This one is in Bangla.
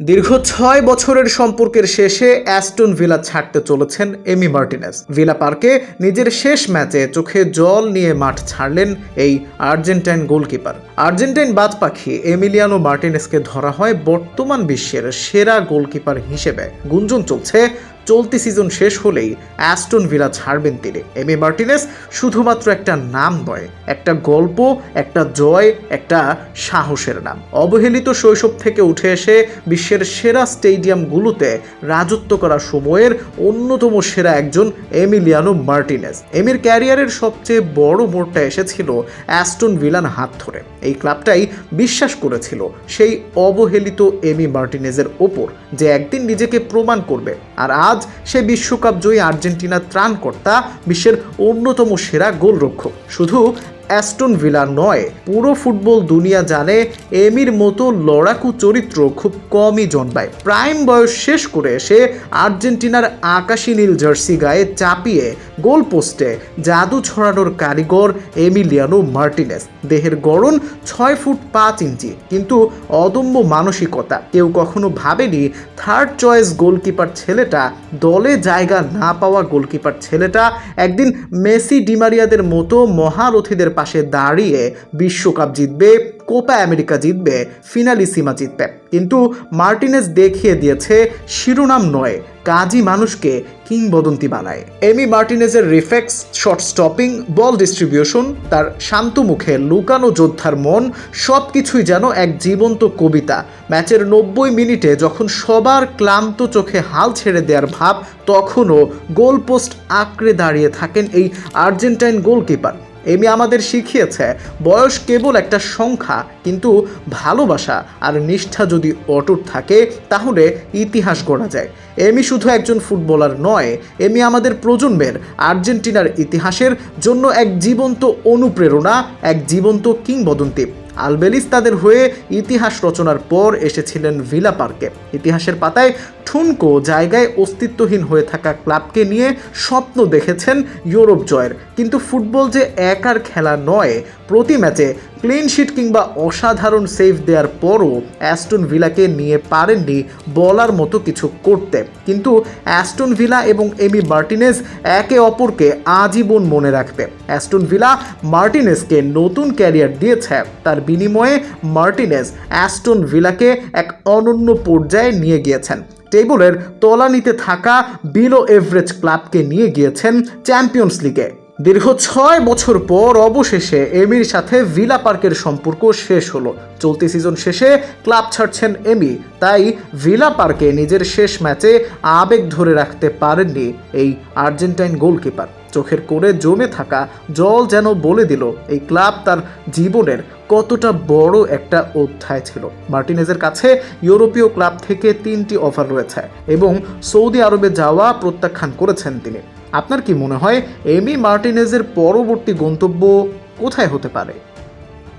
দীর্ঘ ছয় বছরের সম্পর্কের শেষে অ্যাস্টন ভিলা ছাড়তে চলেছেন এমি মার্টিনেস। ভিলা পার্কে নিজের শেষ ম্যাচে চোখে জল নিয়ে মাঠ ছাড়লেন এই আর্জেন্টাইন গোলকিপার। আর্জেন্টাইন বাদ পাখি এমিলিয়ানো মার্টিনেসকে ধরা হয় বর্তমান বিশ্বের সেরা গোলকিপার হিসেবে। গুঞ্জন চলছে চলতি সিজন শেষ হলেই অ্যাস্টন ভিলা ছাড়বেন তিনি। এমি মার্টিনেস শুধুমাত্র একটা নাম নয়, একটা গল্প, একটা জয়, একটা সাহসের নাম। অবহেলিত শৈশব থেকে উঠে এসে বিশ্বের সেরা স্টেডিয়ামগুলোতে রাজত্ব করা সময়ের অন্যতম সেরা একজন এমিলিয়ানো মার্টিনেস। এমির ক্যারিয়ারের সবচেয়ে বড় মোড়টা এসেছিল অ্যাস্টন ভিলান হাত ধরে। এই ক্লাবটাই বিশ্বাস করেছিল সেই অবহেলিত এমি মার্টিনেজের ওপর যে একদিন নিজেকে প্রমাণ করবে। আর আজ সে বিশ্বকাপ জয়ী আর্জেন্টিনার ত্রাণকর্তা বিশ্বের অন্যতম সেরা গোলরক্ষক। শুধু অ্যাস্টন ভিলা নয়। পুরো ফুটবল দুনিয়া জানে এমির মতো লড়াকু চরিত্র খুব কমই জন্মায়। প্রাইম বয়স শেষ করে এসে আর্জেন্টিনার আকাশি নীল জার্সি গায়ে চাপিয়ে গোল পোস্টে জাদু ছড়ানোর কারিগর এমিলিয়ানো মার্টিনেস। দেহের গড়ন ছয় ফুট পাঁচ ইঞ্চি, কিন্তু অদম্য মানসিকতা। কেউ কখনো ভাবেনি থার্ড চয়েস গোলকিপার ছেলেটা, দলে জায়গা না পাওয়া গোলকিপার ছেলেটা একদিন মেসি ডিমারিয়াদের মতো মহারথীদের পাশে দাঁড়িয়ে বিশ্বকাপ জিতবে, কোপা আমেরিকা জিতবে ফিনালি ফিনালিসিমা জিতবে। কিন্তু মার্টিনেস দেখিয়ে দিয়েছে শিরোনাম নয়, কাজী মানুষকে কিংবদন্তি বানায়। Emi মার্টিনেজের reflex shot stopping, ball distribution, তার শান্ত মুখে লুকানো যোদ্ধার মন সব কিছুই যেন এক জীবন্ত কবিতা। ম্যাচের নব্বই মিনিটে যখন সবার ক্লান্ত চোখে হাল ছেড়ে দেওয়ার ভাব, তখনও গোলপোস্ট আঁকড়ে দাঁড়িয়ে থাকেন এই আর্জেন্টাইন গোলকিপার। এমি আমাদের শিখিয়েছে, বয়স কেবল একটা সংখ্যা, কিন্তু ভালোবাসা আর নিষ্ঠা যদি অটুট থাকে, তাহলে ইতিহাস গড়া যায়। এমি শুধু একজন ফুটবলার নয়, এমি আমাদের প্রজন্মের, আর্জেন্টিনার ইতিহাসের জন্য এক জীবন্ত অনুপ্রেরণা, এক জীবন্ত কিংবদন্তি। আলবেলিস তাদের হয়ে ইতিহাস রচনার পর এসেছিলেন ভিলা পার্কে। ইতিহাসের পাতায় ঠুনকো জায়গায় অস্তিত্বহীন হয়ে থাকা ক্লাবকে নিয়ে স্বপ্ন দেখেছেন ইউরোপ জয়ের। কিন্তু ফুটবল যে একার খেলা নয়, প্রতি ম্যাচে ক্লিন শিট কিংবা অসাধারণ সেভ দেওয়ার পরও অ্যাস্টন ভিলাকে নিয়ে পারেননি বলার মতো কিছু করতে। কিন্তু অ্যাস্টন ভিলা এবং এমি মার্টিনেজ একে অপরকে আজীবন মনে রাখবে। অ্যাস্টন ভিলা মার্টিনেজকে নতুন ক্যারিয়ার দিয়েছে তার বিনিময়ে মার্টিনেজ অ্যাস্টন ভিলাকে এক অনন্য পর্যায়ে নিয়ে গিয়েছেন। টেবলের তলানিতে থাকা বিলো এভারেজ ক্লাবকে নিয়ে গিয়েছেন চ্যাম্পিয়ন্স লিগে। দীর্ঘ ছয় বছর পর অবশেষে এমির সাথে ভিলা পার্কের সম্পর্ক শেষ হলো। চলতি সিজন শেষে ক্লাব ছাড়ছেন এমি, তাই ভিলা পার্কে নিজের শেষ ম্যাচে আবেগ ধরে রাখতে পারেননি এই আর্জেন্টাইন গোলকিপার। চোখের কোণে জমে থাকা জল যেন বলে দিল, এই ক্লাব তার জীবনের কতটা বড় একটা অধ্যায় ছিল। মার্টিনেজের কাছে ইউরোপীয় ক্লাব থেকে তিনটি অফার রয়েছে এবং সৌদি আরবে যাওয়া প্রত্যাখ্যান করেছেন তিনি। আপনার কি মনে হয়, এমি মার্টিনেজের পরবর্তী গন্তব্য কোথায় হতে পারে?